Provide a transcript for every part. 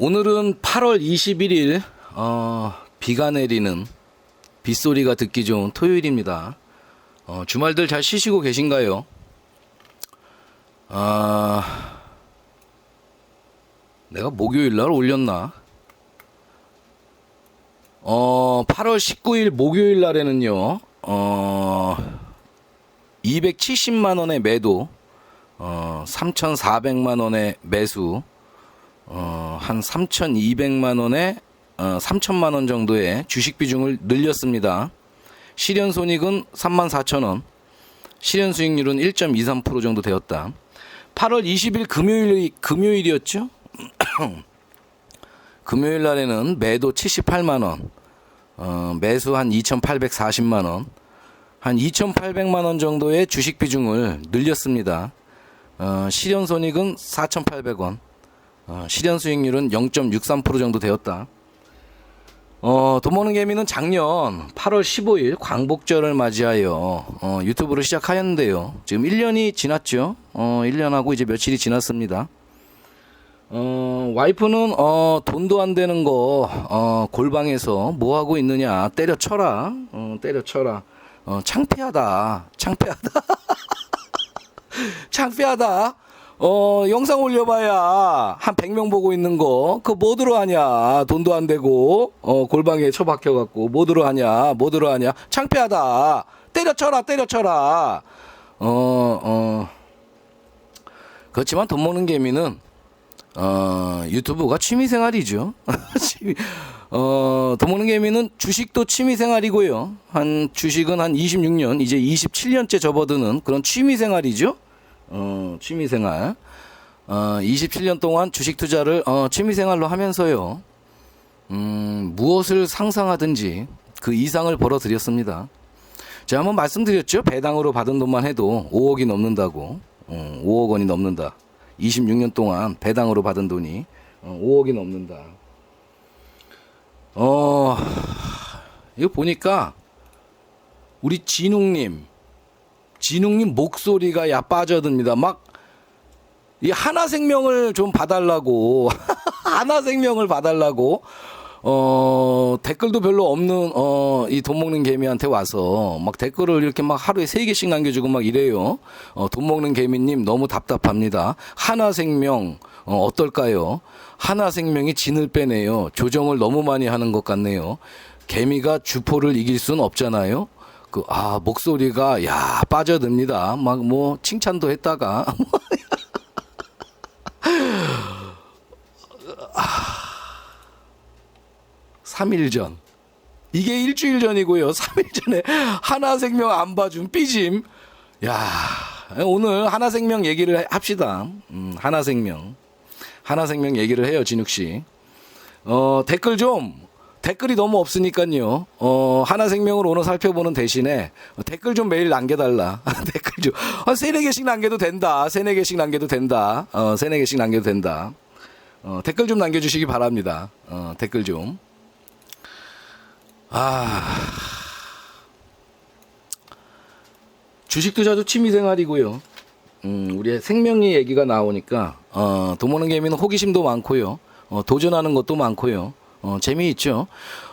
오늘은 8월 21일 어, 비가 내리는 빗소리가 듣기 좋은 토요일입니다. 어, 주말들 잘 쉬시고 계신가요? 아, 내가 목요일 날 올렸나? 어, 8월 19일 목요일 날에는요, 어, 270만 원의 매도, 어, 3,400만 원의 매수, 어, 한 3,200만 원에 어, 3천만 원 정도의 주식 비중을 늘렸습니다. 실현 손익은 34,000원, 실현 수익률은 1.23% 정도 되었다. 8월 20일 금요일 금요일이었죠? 금요일 날에는 매도 78만 원, 어, 매수 한 2,840만 원, 한 2,800만 원 정도의 주식 비중을 늘렸습니다. 어, 실현 손익은 4,800원, 어, 실현 수익률은 0.63% 정도 되었다. 어, 돈 버는 개미는 작년 8월 15일 광복절을 맞이하여 어, 유튜브를 시작하였는데요. 지금 1년이 지났죠. 어, 1년하고 이제 며칠이 지났습니다. 어, 와이프는 어, 돈도 안 되는 거 어, 골방에서 뭐 하고 있느냐 때려쳐라. 어, 때려쳐라. 어, 창피하다. 창피하다. 창피하다. 어, 영상 올려봐야 한 100명 보고 있는 거, 그거 뭐 들어하냐. 돈도 안 되고, 어, 골방에 처박혀갖고, 뭐 들어하냐. 뭐 들어하냐. 창피하다. 때려쳐라, 때려쳐라. 어, 어. 그렇지만 돈 먹는 개미는, 어, 유튜브가 취미생활이죠. 취미- 어, 돈 먹는 개미는 주식도 취미생활이고요. 한, 주식은 한 26년, 이제 27년째 접어드는 그런 취미생활이죠. 어, 취미생활. 어, 27년 동안 주식 투자를 어, 취미생활로 하면서요. 음, 무엇을 상상하든지 그 이상을 벌어들였습니다. 제가 한번 말씀드렸죠. 배당으로 받은 돈만 해도 5억이 넘는다고. 어, 5억 원이 넘는다. 26년 동안 배당으로 받은 돈이 어, 5억이 넘는다. 어, 이거 보니까 우리 진웅님, 진웅님 목소리가 야 빠져듭니다. 막 이 하나 생명을 좀 봐달라고 하나 생명을 봐달라고 어 댓글도 별로 없는 어 이 돈 먹는 개미한테 와서 막 댓글을 이렇게 막 하루에 세 개씩 남겨주고 막 이래요. 어 돈 먹는 개미님 너무 답답합니다. 하나 생명 어 어떨까요? 하나 생명이 진을 빼네요. 조정을 너무 많이 하는 것 같네요. 개미가 주포를 이길 수는 없잖아요. 그, 아, 목소리가, 야, 빠져듭니다. 막, 뭐, 칭찬도 했다가. 아, 3일 전. 이게 일주일 전이고요. 3일 전에 하나생명 안 봐준 삐짐. 야, 오늘 하나생명 얘기를 합시다. 음, 하나생명. 하나생명 얘기를 해요, 진욱 씨. 어, 댓글 좀 댓글이 너무 없으니까요. 어, 하나생명을 오늘 살펴보는 대신에 댓글 좀 매일 남겨달라. 댓글 좀. 한 세네 개씩 남겨도 된다. 세네 개씩 남겨도 된다. 어, 세네 개씩 남겨도 된다. 어, 댓글 좀 남겨주시기 바랍니다. 어, 댓글 좀. 아. 주식 투자도 취미 생활이고요. 음, 우리의 생명의 얘기가 나오니까 어, 도모는 개미는 호기심도 많고요. 어, 도전하는 것도 많고요. 어, 재미있죠.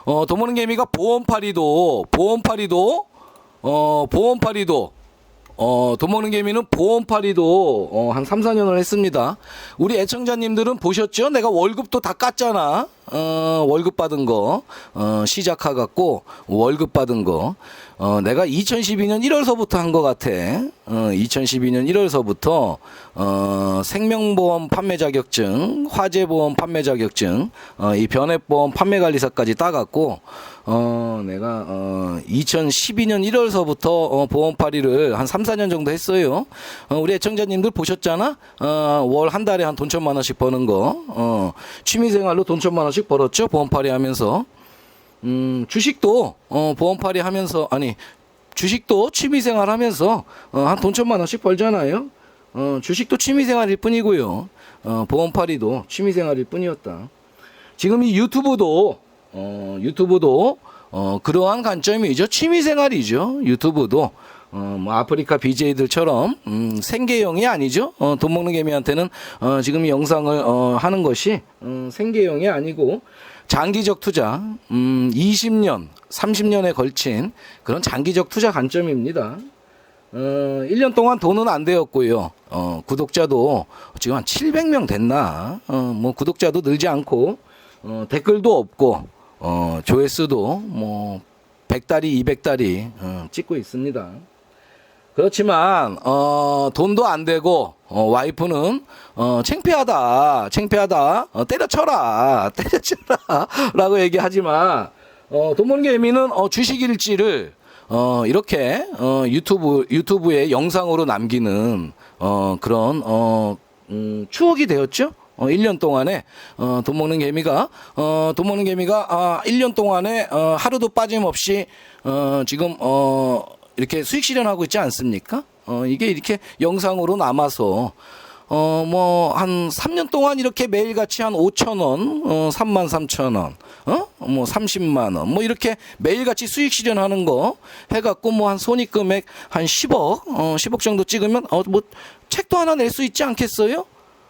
어, 도모는 개미가 보험파리도 보험파리도 어, 보험파리도 어, 돈 먹는 개미는 보험파리도 어, 한 3, 4년을 했습니다. 우리 애청자님들은 보셨죠? 내가 월급도 다 깠잖아. 어, 월급 받은 거. 어, 시작해갖고 월급 받은 거. 어, 내가 2012년 1월서부터 한 것 같아. 어, 2012년 1월서부터 어, 생명보험 판매 자격증, 화재보험 판매 자격증, 어, 이 변액보험 판매 관리사까지 따갖고 어, 내가 어, 2012년 1월서부터 어, 보험팔이를 한 3, 4년 정도 했어요. 어, 우리 애청자님들 보셨잖아? 어, 월 한 달에 한 돈 천만 원씩 버는 거. 어, 취미생활로 돈 천만 원씩 벌었죠. 보험팔이 하면서. 음, 주식도 어, 보험팔이 하면서 아니 주식도 취미생활 하면서 어, 한 돈 천만 원씩 벌잖아요. 어, 주식도 취미생활일 뿐이고요. 어, 보험팔이도 취미생활일 뿐이었다. 지금 이 유튜브도 어, 유튜브도 어, 그러한 관점이죠. 취미생활이죠. 유튜브도 어, 뭐 아프리카 BJ들처럼 음, 생계형이 아니죠. 어, 돈 먹는 개미한테는 어, 지금 이 영상을 어, 하는 것이 어, 생계형이 아니고 장기적 투자, 음, 20년, 30년에 걸친 그런 장기적 투자 관점입니다. 어, 1년 동안 돈은 안 되었고요. 어, 구독자도 지금 한 700명 됐나? 어, 뭐 구독자도 늘지 않고 어, 댓글도 없고 어, 조회수도 뭐 100달이 200달이 어, 찍고 있습니다. 그렇지만 어, 돈도 안 되고 어, 와이프는 어, 창피하다, 창피하다, 어, 때려쳐라, 때려쳐라라고 얘기하지만 어, 돈 버는 개미는 어, 주식일지를 어, 이렇게 어, 유튜브 유튜브에 영상으로 남기는 어, 그런 어, 음, 추억이 되었죠. 어, 1년 동안에, 어, 돈 먹는 개미가, 어, 돈 먹는 개미가, 아, 1년 동안에, 어, 하루도 빠짐없이, 어, 지금, 어, 이렇게 수익 실현하고 있지 않습니까? 어, 이게 이렇게 영상으로 남아서, 어, 뭐, 한 3년 동안 이렇게 매일같이 한 5천원, 어, 3만 3천원, 어? 뭐 30만원, 뭐 이렇게 매일같이 수익 실현하는 거 해갖고 뭐 한 손익 금액 한 10억, 어, 10억 정도 찍으면, 어, 뭐 책도 하나 낼 수 있지 않겠어요?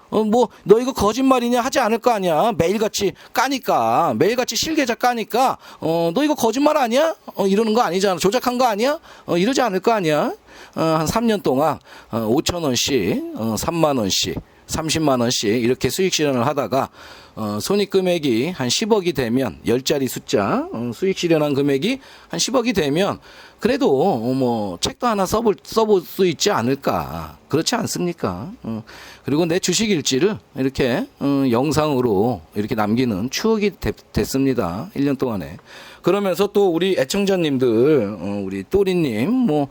어, 뭐, 너 이거 거짓말이냐 하지 않을 거 아니야. 매일같이 까니까, 매일같이 실계좌 까니까, 어, 너 이거 거짓말 아니야? 어, 이러는 거 아니잖아. 조작한 거 아니야? 어, 이러지 않을 거 아니야. 어, 한 3년 동안, 어, 5천원씩, 어, 3만원씩, 30만 원씩 이렇게 수익 실현을 하다가, 어, 손익 금액이 한 10억이 되면, 10자리 숫자, 어, 수익 실현한 금액이 한 10억이 되면, 그래도, 어, 뭐, 책도 하나 써볼, 써볼 수 있지 않을까. 그렇지 않습니까? 어, 그리고 내 주식 일지를 이렇게 어, 영상으로 이렇게 남기는 추억이 됐, 습니다 1년 동안에. 그러면서 또 우리 애청자님들, 어, 우리 또리님, 뭐,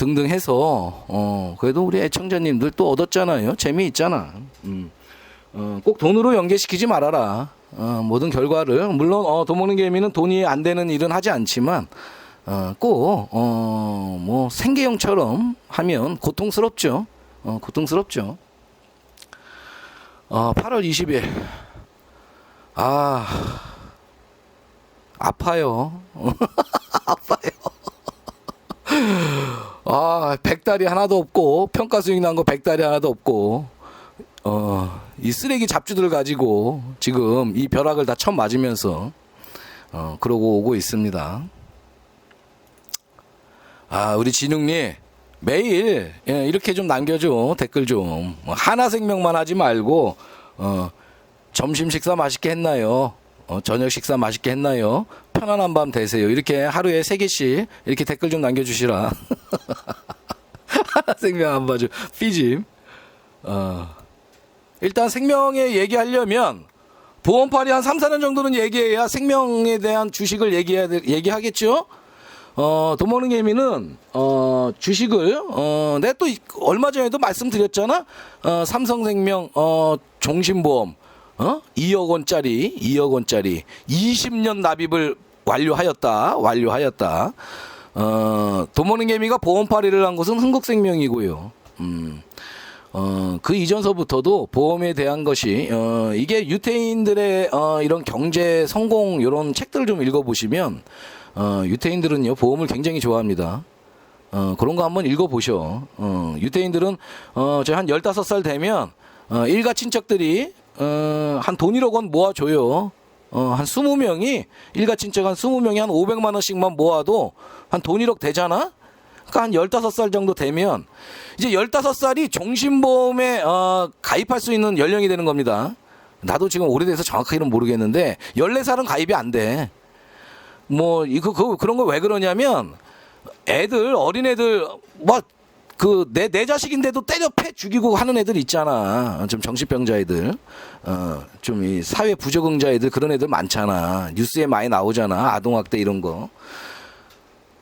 등등 해서, 어, 그래도 우리 애청자님들 또 얻었잖아요. 재미있잖아. 음. 어, 꼭 돈으로 연계시키지 말아라. 어, 모든 결과를. 물론, 어, 돈 먹는 개미는 돈이 안 되는 일은 하지 않지만, 어, 꼭, 어, 뭐, 생계형처럼 하면 고통스럽죠. 어, 고통스럽죠. 어, 8월 20일. 아, 아파요. 아파요. 아, 백달이 하나도 없고, 평가 수익 난 거 백달이 하나도 없고, 어, 이 쓰레기 잡주들 가지고 지금 이 벼락을 다 처음 맞으면서, 어, 그러고 오고 있습니다. 아, 우리 진웅님. 매일 예, 이렇게 좀 남겨줘 댓글 좀뭐 하나 생명만 하지 말고 어, 점심 식사 맛있게 했나요? 어, 저녁 식사 맛있게 했나요? 편안한 밤 되세요. 이렇게 하루에 세 개씩 이렇게 댓글 좀 남겨주시라. 생명 안 봐줘. 삐짐. 어. 일단 생명에 얘기하려면 보험팔이 한 3, 4년 정도는 얘기해야 생명에 대한 주식을 얘기해야 돼- 얘기하겠죠? 어, 돈 먹는 개미는, 어, 주식을, 어, 내가 또 이- 얼마 전에도 말씀드렸잖아? 어, 삼성생명, 어, 종신보험, 어? 2억 원짜리, 2억 원짜리, 20년 납입을 완료하였다, 완료하였다. 어, 돈 먹는 개미가 보험팔이를 한 것은 흥국생명이고요. 음. 어, 그 이전서부터도 보험에 대한 것이, 어, 이게 유태인들의, 어, 이런 경제 성공, 이런 책들을 좀 읽어보시면, 어, 유태인들은요, 보험을 굉장히 좋아합니다. 어, 그런 거 한번 읽어보셔. 어, 유태인들은, 어, 저한 15살 되면, 어, 일가 친척들이, 어, 한 돈 1억 원 모아줘요. 어, 한 20명이, 일가 친척 한 20명이 한 500만 원씩만 모아도 한 돈 1억 되잖아? 그러니까 한 15살 정도 되면, 이제 15살이 종신보험에, 어, 가입할 수 있는 연령이 되는 겁니다. 나도 지금 오래돼서 정확하게는 모르겠는데, 14살은 가입이 안 돼. 뭐 이거 그 그런 거 왜 그러냐면 애들 어린애들 뭐 그내내 자식인데도 때려 패 죽이고 하는 애들 있잖아 좀 정신병자 애들 어좀 이 사회 부적응자 애들 그런 애들 많잖아 뉴스에 많이 나오잖아 아동학대 이런 거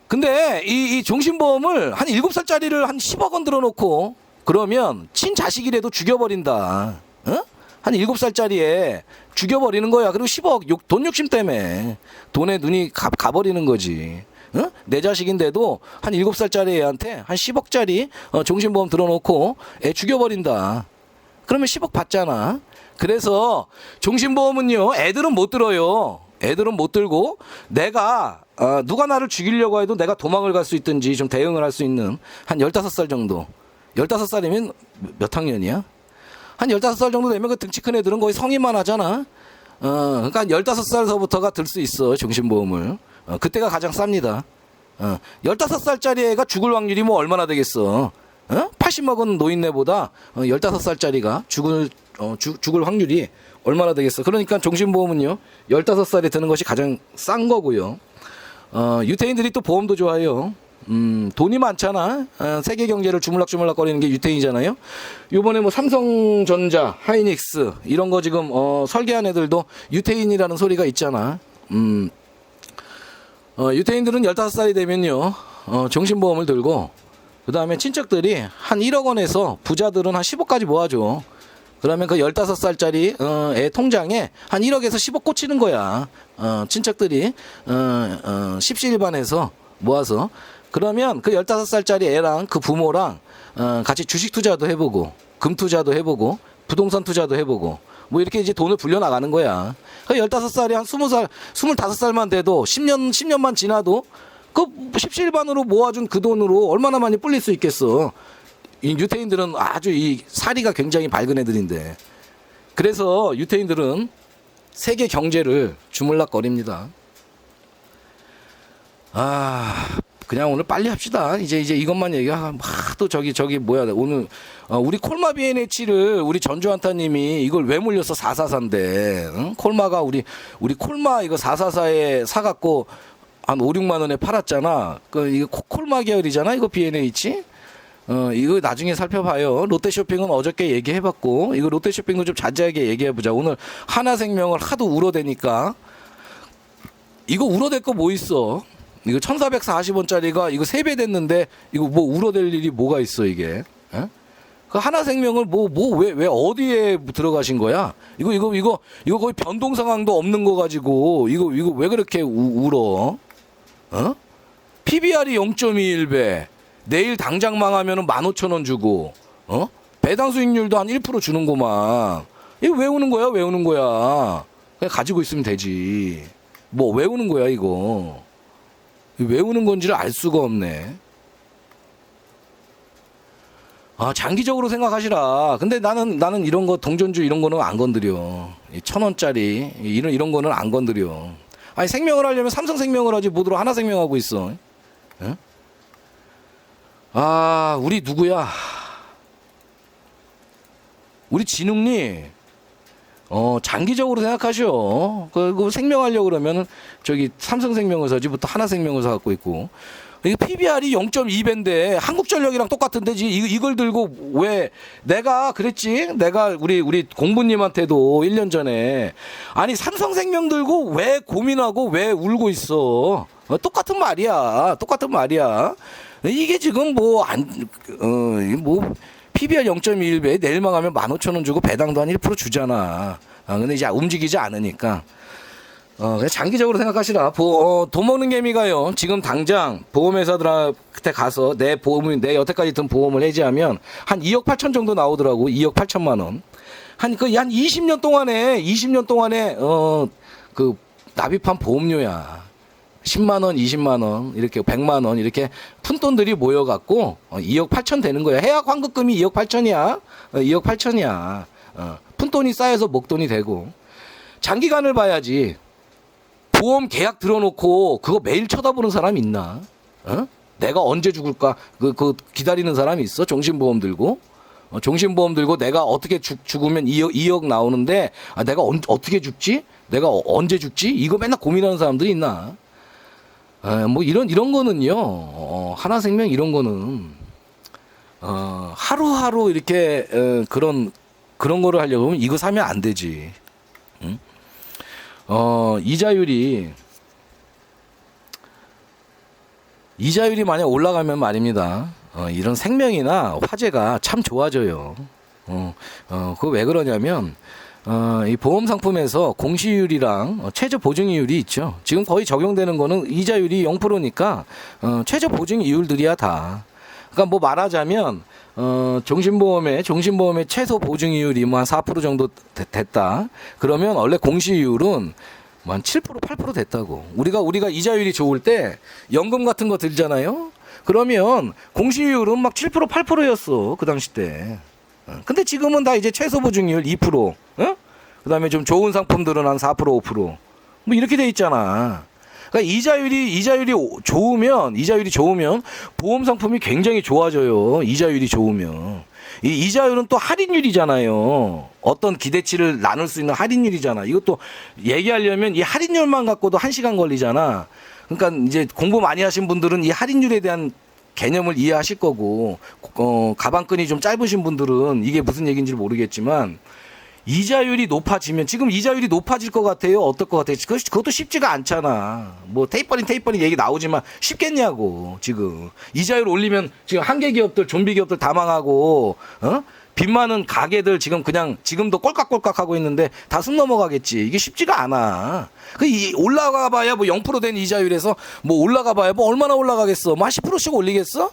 근데 이, 이 종신보험을 한 일곱 살짜리를 한 10억 원 들어놓고 그러면 친자식이라도 죽여버린다 어? 한 일곱 살짜리에 죽여버리는 거야. 그리고 10억 욕, 돈 욕심 때문에 돈에 눈이 가, 가버리는 거지. 어? 내 자식인데도 한 일곱 살짜리 애한테 한 10억짜리 어, 종신보험 들어놓고 애 죽여버린다. 그러면 10억 받잖아. 그래서 종신보험은요, 애들은 못 들어요. 애들은 못 들고 내가 어, 누가 나를 죽이려고 해도 내가 도망을 갈 수 있든지 좀 대응을 할 수 있는 한 15살 정도. 15살이면 몇 학년이야? 한 15살 정도 되면 그 등치 큰 애들은 거의 성인만 하잖아. 어, 그러니까 15살서부터가 들 수 있어, 정신보험을. 어, 그때가 가장 쌉니다. 어, 15살짜리 애가 죽을 확률이 뭐 얼마나 되겠어. 어? 80 먹은 노인네보다 어, 15살짜리가 죽을, 어, 죽, 죽을 확률이 얼마나 되겠어. 그러니까 정신보험은요, 15살에 드는 것이 가장 싼 거고요. 어, 유태인들이 또 보험도 좋아해요. 음, 돈이 많잖아. 어, 세계 경제를 주물락주물락 거리는 게 유태인이잖아요. 요번에 뭐 삼성전자, 하이닉스 이런 거 지금 어, 설계한 애들도 유태인이라는 소리가 있잖아. 음, 어, 유태인들은 15살이 되면요. 어, 정신보험을 들고 그 다음에 친척들이 한 1억 원에서 부자들은 한 10억까지 모아줘. 그러면 그 15살짜리 어, 애 통장에 한 1억에서 10억 꽂히는 거야. 어, 친척들이 어, 어, 십시일반에서 모아서 그러면 그 15살짜리 애랑 그 부모랑 어, 같이 주식 투자도 해보고 금 투자도 해보고 부동산 투자도 해보고 뭐 이렇게 이제 돈을 불려 나가는 거야. 그 15살이 한 20살, 25살만 돼도 10년 10년만 지나도 그 십시일반으로 모아준 그 돈으로 얼마나 많이 불릴 수 있겠어. 이 유태인들은 아주 이 사리가 굉장히 밝은 애들인데 그래서 유태인들은 세계 경제를 주물락거립니다. 아 그냥 오늘 빨리 합시다. 이제 이제 이것만 얘기하고 또 저기 저기 뭐야 오늘 어, 우리 콜마 BNH를 우리 전주 한타님이 이걸 왜 물렸어 444인데 응? 콜마가 우리 우리 콜마 이거 444에 사갖고 한 5, 6만 원에 팔았잖아. 그 이거 코- 콜마 계열이잖아. 이거 BNH. 어, 이거 나중에 살펴봐요. 롯데 쇼핑은 어저께 얘기해봤고, 이거 롯데 쇼핑도 좀 자세하게 얘기해보자. 오늘 하나생명을 하도 울어대니까, 이거 울어댈 거 뭐 있어? 이거 1440원짜리가 이거 3배 됐는데, 이거 뭐 울어댈 일이 뭐가 있어, 이게? 에? 그 하나생명을 뭐, 뭐, 왜, 왜 어디에 들어가신 거야? 이거, 이거, 이거, 이거 거의 변동 상황도 없는 거 가지고, 이거, 이거 왜 그렇게 우, 울어? 어? PBR이 0.21배. 내일 당장 망하면은 15,000원 주고, 어? 배당 수익률도 한 1% 주는구만. 이거 왜 우는 거야? 왜 우는 거야? 그냥 가지고 있으면 되지. 뭐, 왜 우는 거야, 이거? 왜 우는 건지를 알 수가 없네. 아, 장기적으로 생각하시라. 근데 나는, 나는 이런 거, 동전주 이런 거는 안 건드려. 이천 원짜리, 이런, 이런 거는 안 건드려. 아니, 생명을 하려면 삼성 생명을 하지, 뭐들어 하나 생명하고 있어. 예? 아, 우리 누구야? 우리 진웅님, 어, 장기적으로 생각하셔. 그, 그 생명하려고 그러면은, 저기, 삼성생명을 사지부터 하나생명을 사갖고 있고. 이게 PBR이 0.2배인데, 한국전력이랑 똑같은데, 지 이- 이걸 들고 왜, 내가 그랬지? 내가 우리, 우리 공부님한테도 1년 전에, 아니, 삼성생명 들고 왜 고민하고 왜 울고 있어? 어, 똑같은 말이야. 똑같은 말이야. 이게 지금 뭐, 안, 어, 이게 뭐, PBR 0.21배 내일 망하면 15,000원 주고 배당도 한 1% 주잖아. 아, 근데 이제 움직이지 않으니까. 어, 그냥 장기적으로 생각하시라. 보, 어, 돈 먹는 개미가요. 지금 당장 보험회사들한테 가서 내 보험을, 내 여태까지 든 보험을 해지하면 한 2억 8천 정도 나오더라고. 2억 8천만 원. 한, 그, 한 20년 동안에, 20년 동안에, 어, 그, 납입한 보험료야. 10만 원, 20만 원, 이렇게 100만 원 이렇게 푼돈들이 모여 갖고 어, 2억 8천 되는 거야. 해약 환급금이 2억 8천이야. 어, 2억 8천이야. 어, 푼돈이 쌓여서 목돈이 되고 장기간을 봐야지. 보험 계약 들어놓고 그거 매일 쳐다보는 사람 있나? 어? 내가 언제 죽을까? 그, 그 기다리는 사람이 있어? 종신보험 들고? 어, 종신보험 들고 내가 어떻게 죽, 죽으면 2억, 2억 나오는데 아, 내가 언, 어떻게 죽지? 내가 어- 언제 죽지? 이거 맨날 고민하는 사람들이 있나? 에, 뭐 이런 이런 거는요. 어, 하나생명 이런 거는 어, 하루하루 이렇게 어, 그런 그런 거를 하려고 하면 이거 사면 안 되지. 응? 어, 이자율이 이자율이 만약 올라가면 말입니다. 어, 이런 생명이나 화재가 참 좋아져요. 어, 어, 그거 왜 그러냐면, 어, 이 보험 상품에서 공시율이랑 어, 최저 보증이율이 있죠. 지금 거의 적용되는 거는 이자율이 0%니까, 어, 최저 보증이율들이야 다. 그러니까 뭐 말하자면, 어, 종신보험의, 종신보험의 최소 보증이율이 뭐 한 4% 정도 되- 됐다. 그러면 원래 공시율은 한7% 8% 됐다고. 우리가 우리가 이자율이 좋을 때 연금 같은 거 들잖아요. 그러면 공시율은 막 7% 8%였어 그 당시 때. 어, 근데 지금은 다 이제 최소 보증률 2%. 어? 그다음에 좀 좋은 상품들은 한 4% 5%. 뭐 이렇게 돼 있잖아. 그러니까 이자율이 이자율이 오- 좋으면 이자율이 좋으면 보험 상품이 굉장히 좋아져요. 이자율이 좋으면. 이 이자율은 또 할인율이잖아요. 어떤 기대치를 나눌 수 있는 할인율이잖아. 이것도 얘기하려면 이 할인율만 갖고도 한 시간 걸리잖아. 그러니까 이제 공부 많이 하신 분들은 이 할인율에 대한 개념을 이해하실 거고, 어, 가방끈이 좀 짧으신 분들은 이게 무슨 얘기인지 모르겠지만, 이자율이 높아지면 지금 이자율이 높아질 것 같아요. 어떨 것 같아요? 그것- 그것도 쉽지가 않잖아. 뭐 테이퍼링 테이퍼링 얘기 나오지만 쉽겠냐고 지금 이자율 올리면 지금 한계 기업들 좀비 기업들 다 망하고 어? 빚 많은 가게들 지금 그냥 지금도 꼴깍꼴깍 하고 있는데 다 숨 넘어가겠지. 이게 쉽지가 않아. 그 이 올라가 봐야 뭐 0%된 이자율에서 뭐 올라가 봐야 뭐 얼마나 올라가겠어? 뭐한 10%씩 올리겠어?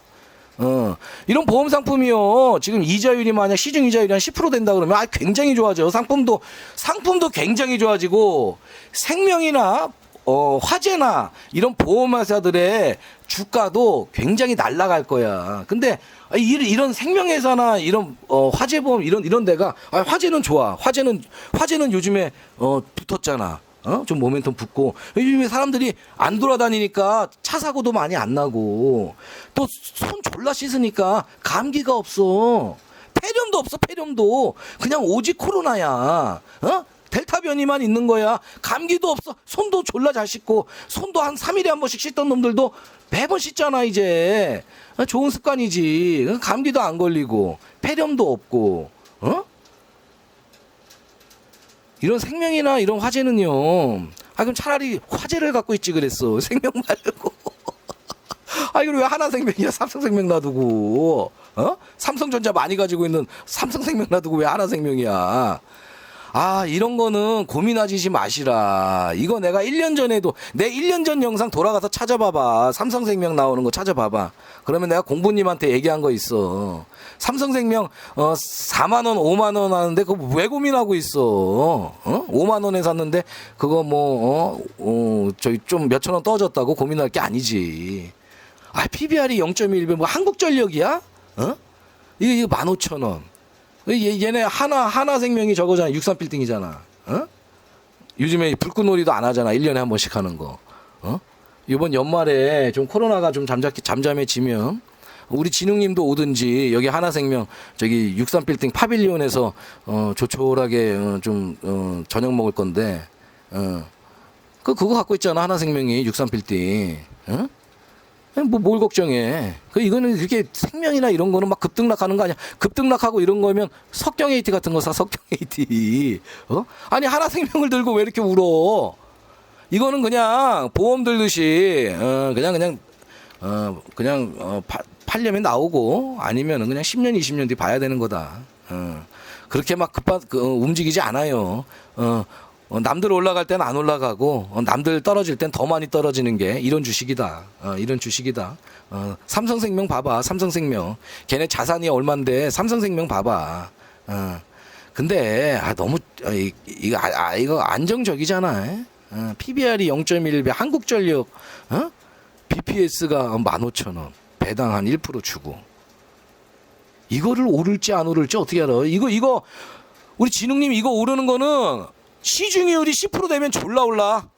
어, 이런 보험 상품이요. 지금 이자율이 만약 시중 이자율이 한 10% 된다 그러면 아 굉장히 좋아져. 상품도 상품도 굉장히 좋아지고 생명이나 어, 화재나 이런 보험회사들의 주가도 굉장히 날아갈 거야. 근데 아, 이- 이런 생명회사나 이런 어, 화재보험 이런 이런 데가 아, 화재는 좋아. 화재는 화재는 요즘에 어, 붙었잖아. 어? 좀 모멘텀 붙고 요즘에 사람들이 안 돌아다니니까 차 사고도 많이 안 나고 또 손 졸라 씻으니까 감기가 없어 폐렴도 없어 폐렴도 그냥 오직 코로나야 어? 델타 변이만 있는 거야 감기도 없어 손도 졸라 잘 씻고 손도 한 3일에 한 번씩 씻던 놈들도 매번 씻잖아 이제 어, 좋은 습관이지 감기도 안 걸리고 폐렴도 없고 어? 이런 생명이나 이런 화재는요. 아 그럼 차라리 화재를 갖고 있지 그랬어. 생명 말고. 아 이걸 왜 하나 생명이야? 삼성 생명 놔두고. 어? 삼성전자 많이 가지고 있는 삼성 생명 놔두고 왜 하나 생명이야? 아, 이런 거는 고민하지 마시라. 이거 내가 1년 전에도, 내 1년 전 영상 돌아가서 찾아봐봐. 삼성생명 나오는 거 찾아봐봐. 그러면 내가 공부님한테 얘기한 거 있어. 삼성생명, 어, 4만 원, 5만 원 하는데 그거 왜 고민하고 있어? 어? 5만 원에 샀는데 그거 뭐, 어, 어, 저기 좀 몇천 원 떨어졌다고 고민할 게 아니지. 아, PBR이 0.1배, 뭐 한국전력이야? 어? 이거, 이거 15,000원. 얘, 얘네 하나 하나 생명이 저거잖아. 63빌딩이잖아. 어? 요즘에 불꽃놀이도 안 하잖아. 1년에 한 번씩 하는 거. 어? 이번 연말에 좀 코로나가 좀 잠잠 잠잠해지면 우리 진웅님도 오든지 여기 하나생명 저기 63빌딩 파빌리온에서 어 조촐하게 어, 좀 어, 저녁 먹을 건데 어. 그 그거 갖고 있잖아. 하나생명이 63빌딩. 어? 뭐 뭘 걱정해. 그 이거는 그렇게 생명이나 이런 거는 막 급등락하는 거 아니야. 급등락하고 이런 거면 석경 에이티 같은 거 사. 석경 에이티. 어? 아니 하나 생명을 들고 왜 이렇게 울어? 이거는 그냥 보험 들듯이 어 그냥 그냥 어 그냥 어 파, 팔려면 나오고 아니면은 그냥 10년 20년 뒤 봐야 되는 거다. 어. 그렇게 막 급한 그, 어, 움직이지 않아요. 어, 어, 남들 올라갈 때는 안 올라가고 어, 남들 떨어질 땐 더 많이 떨어지는 게 이런 주식이다. 어, 이런 주식이다. 어, 삼성생명 봐봐. 삼성생명. 걔네 자산이 얼만데 삼성생명 봐봐. 어. 근데 아 너무 어, 이, 이거 아, 아, 이거 안정적이잖아. 어, PBR이 0.1배 한국전력 어? BPS가 15,000원. 배당 한 1% 주고. 이거를 오를지 안 오를지 어떻게 알아? 이거 이거 우리 진웅님 이거 오르는 거는 시중이율이 10% 되면 졸라 올라.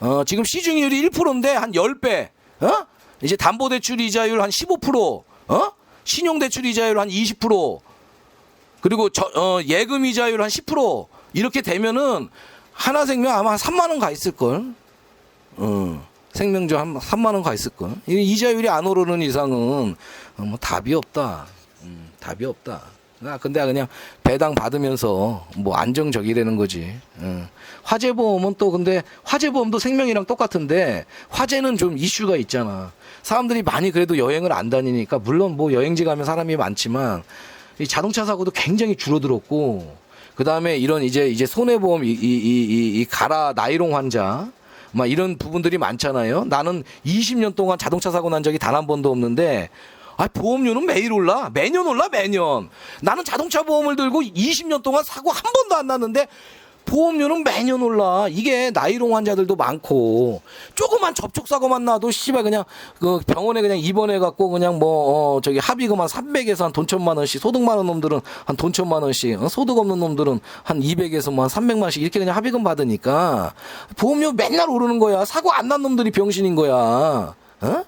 어, 지금 시중이율이 1%인데 한 10배. 어? 이제 담보대출 이자율 한 15%. 어? 신용대출 이자율 한 20%. 그리고 저, 어, 예금 이자율 한 10% 이렇게 되면은 하나생명 아마 한 3만 원 가 있을 걸. 어. 생명주 한 3만 원 가 있을 걸. 이 이자율이 안 오르는 이상은 어, 뭐 답이 없다. 음, 답이 없다. 아, 근데 그냥 배당 받으면서 뭐 안정적이라는 거지. 어. 화재보험은 또 근데 화재보험도 생명이랑 똑같은데 화재는 좀 이슈가 있잖아. 사람들이 많이 그래도 여행을 안 다니니까 물론 뭐 여행지 가면 사람이 많지만 이 자동차 사고도 굉장히 줄어들었고 그 다음에 이런 이제 이제 손해보험 이, 이, 이, 이, 이 가라 나이롱 환자 막 이런 부분들이 많잖아요. 나는 20년 동안 자동차 사고 난 적이 단 한 번도 없는데 아 보험료는 매일 올라 매년 올라 매년 나는 자동차 보험을 들고 20년 동안 사고 한 번도 안 났는데 보험료는 매년 올라. 이게 나이롱 환자들도 많고 조그만 접촉 사고만 나도 씨발 그냥 그 병원에 그냥 입원해 갖고 그냥 뭐 어, 저기 합의금 한 300에서 한 돈 천만 원씩 소득 많은 놈들은 한 돈 천만 원씩 어, 소득 없는 놈들은 한 200에서 뭐 한 300만씩 이렇게 그냥 합의금 받으니까 보험료 맨날 오르는 거야. 사고 안 난 놈들이 병신인 거야. 어?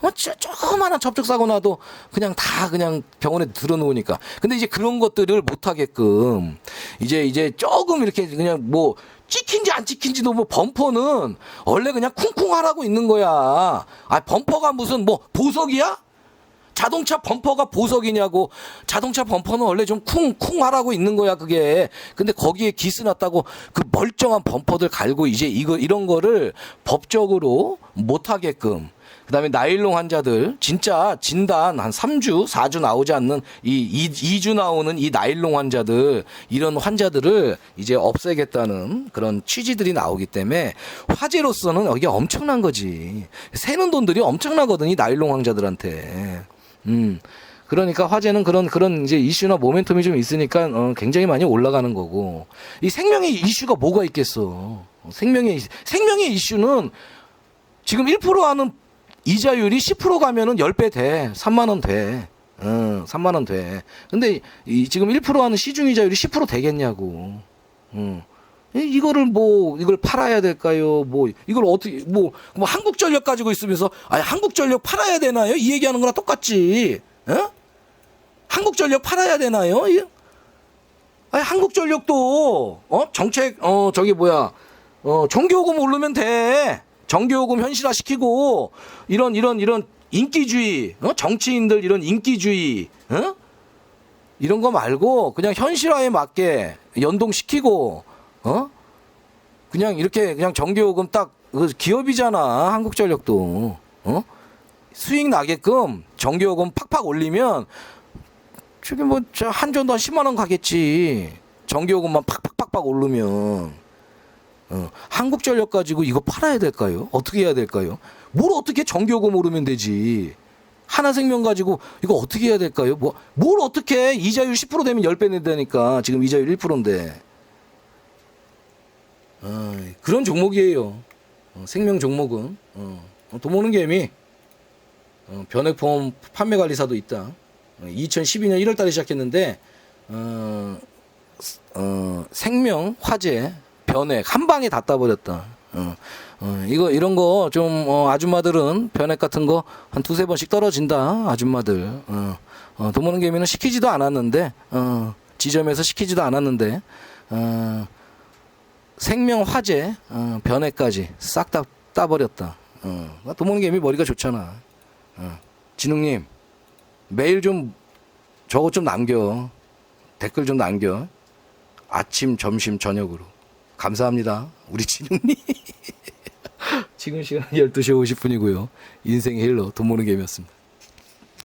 뭐 진짜 조그마한 접촉 사고 나도 그냥 다 그냥 병원에 들어놓으니까. 근데 이제 그런 것들을 못 하게끔 이제 이제 조금 이렇게 그냥 뭐 찍힌지 안 찍힌지도 뭐 범퍼는 원래 그냥 쿵쿵 하라고 있는 거야. 아 범퍼가 무슨 뭐 보석이야? 자동차 범퍼가 보석이냐고 자동차 범퍼는 원래 좀 쿵쿵 하라고 있는 거야 그게 근데 거기에 기스 났다고 그 멀쩡한 범퍼들 갈고 이제 이거 이런 거를 법적으로 못 하게끔 그다음에 나일론 환자들 진짜 진단 한 3주 4주 나오지 않는 이 2, 주 나오는 이 나일론 환자들 이런 환자들을 이제 없애겠다는 그런 취지들이 나오기 때문에 화제로서는 여기 엄청난 거지 새는 돈들이 엄청나거든 이 나일론 환자들한테 음. 그러니까 화제는 그런 그런 이제 이슈나 모멘텀이 좀 있으니까 어, 굉장히 많이 올라가는 거고 이 생명의 이슈가 뭐가 있겠어? 어, 생명의 생명의 이슈는 지금 1% 하는 이자율이 10% 가면은 10배 돼. 3만 원 돼. 어, 3만 원 돼. 근데 이 지금 1% 하는 시중 이자율이 10% 되겠냐고. 어. 이- 이거를 뭐 이걸 팔아야 될까요? 뭐 이걸 어떻게 뭐, 뭐 한국전력 가지고 있으면서 아니 한국전력 팔아야 되나요? 이 얘기하는 거랑 똑같지. 어? 한국전력 팔아야 되나요? 이- 아니 한국전력도 어 정책 어 저기 뭐야 어 정기요금 오르면 돼. 정기요금 현실화 시키고 이런 이런 이런 인기주의 어? 정치인들 이런 인기주의 어? 이런 거 말고 그냥 현실화에 맞게 연동시키고 어? 그냥 이렇게 그냥 정기요금 딱그 기업이잖아 한국전력도. 어? 수익 나게끔 정기요금 팍팍 올리면 저기 뭐 저 한전도 한 10만 원 가겠지. 정기요금만 팍팍팍팍 오르면 어, 한국전력 가지고 이거 팔아야 될까요? 어떻게 해야 될까요? 뭘 어떻게 정기요금 오르면 되지? 하나생명 가지고 이거 어떻게 해야 될까요? 뭐, 뭘 어떻게 해? 이자율 10% 되면 10배 낸다니까. 지금 이자율 1%인데. 어, 그런 종목이에요. 어, 생명 종목은. 어, 돈 모는 개미. 어, 변액보험 판매 관리사도 있다. 어, 2012년 1월 달에 시작했는데, 어, 어, 생명, 화재, 변액 한 방에 다 따버렸다. 어, 어, 이거 이런 거 좀 어, 아줌마들은 변액 같은 거 한 두세 번씩 떨어진다. 아줌마들. 어, 어, 돈 버는 개미는 시키지도 않았는데 어, 지점에서 시키지도 않았는데 어, 생명 화재 어, 변액까지 싹 다 따버렸다. 어, 돈 버는 개미 머리가 좋잖아. 어, 진웅님 매일 좀 저거 좀 남겨 댓글 좀 남겨. 아침, 점심, 저녁으로. 감사합니다. 우리 진웅님. 지금 시간 12시 50분이고요. 인생 힐러 돈 모는 개미였습니다.